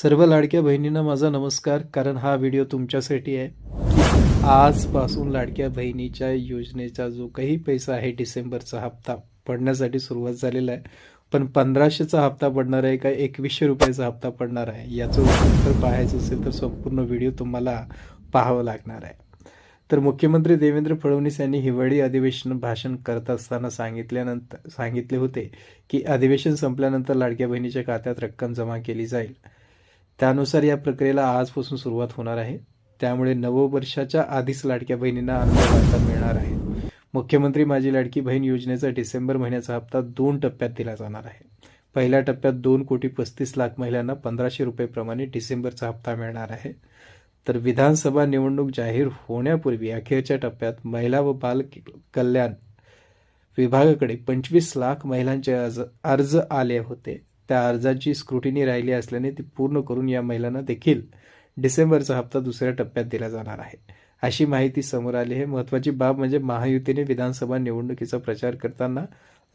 सर्व लाडक्या बहिणींना माझा नमस्कार कारण हा व्हिडिओ तुमच्यासाठी आहे. आजपासून लाडक्या बहिणीच्या योजनेचा जो काही पैसा आहे डिसेंबरचा हप्ता पडण्यासाठी सुरुवात झालेला आहे. पण पंधराशेचा हप्ता पडणार आहे का एकवीसशे रुपयाचा हप्ता पडणार आहे? याचं उत्तर पाहायचं असेल तर संपूर्ण व्हिडिओ तुम्हाला पाहावं लागणार आहे. तर मुख्यमंत्री देवेंद्र फडणवीस यांनी हिवाळी अधिवेशन भाषण करत असताना सांगितल्यानंतर सांगितले होते की अधिवेशन संपल्यानंतर लाडक्या बहिणीच्या खात्यात रक्कम जमा केली जाईल. त्यानुसार या प्रक्रियेला आजपासून सुरुवात होणार आहे. त्यामुळे नववर्षाच्या आधीच लाडक्या बहिणींना अनुदान मिळणार आहे. मुख्यमंत्री माझी लाडकी बहीण योजनेचा डिसेंबर महिन्याचा हप्ता दोन टप्प्यात दिला जाणार आहे. पहिल्या टप्प्यात दोन कोटी पस्तीस लाख महिलांना पंधराशे रुपयेप्रमाणे डिसेंबरचा हप्ता मिळणार आहे. तर विधानसभा निवडणूक जाहीर होण्यापूर्वी अखेरच्या टप्प्यात महिला व बाल कल्याण विभागाकडे पंचवीस लाख महिलांचे अर्ज अर्ज आले होते. त्या अर्जाची स्क्रुटिनी राहिली असल्याने ती पूर्ण करून या महिलांना देखील डिसेंबरचा हप्ता दुसऱ्या टप्प्यात दिला जाणार आहे. अशी माहिती समोर आली आहे. महत्वाची बाब म्हणजे महायुतीने विधानसभा निवडणुकीचा प्रचार करताना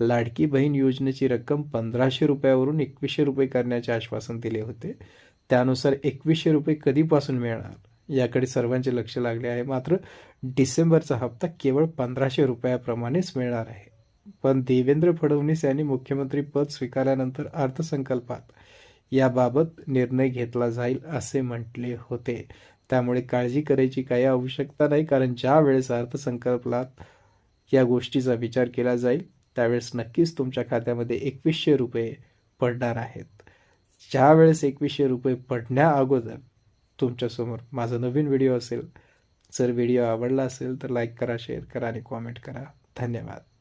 लाडकी बहीण योजनेची रक्कम पंधराशे रुपयावरून एकवीसशे रुपये करण्याचे आश्वासन दिले होते. त्यानुसार एकवीसशे रुपये कधीपासून मिळणार याकडे सर्वांचे लक्ष लागले आहे. मात्र डिसेंबरचा हप्ता केवळ पंधराशे रुपयाप्रमाणेच मिळणार आहे. पण देवेंद्र फडणवीस यांनी मुख्यमंत्री पद स्वीकारल्यानंतर अर्थसंकल्पात याबाबत निर्णय घेतला जाईल असे म्हटले होते. त्यामुळे काळजी करायची काही आवश्यकता नाही कारण ज्या वेळेस अर्थसंकल्पात या गोष्टीचा विचार केला जाईल त्यावेळेस नक्कीच तुमच्या खात्यामध्ये एकवीसशे रुपये पडणार आहेत. ज्या वेळेस एकवीसशे रुपये पडण्या अगोदर तुमच्यासमोर माझा नवीन व्हिडिओ असेल जर व्हिडिओ आवडला असेल तर लाईक करा शेअर करा आणि कॉमेंट करा. धन्यवाद.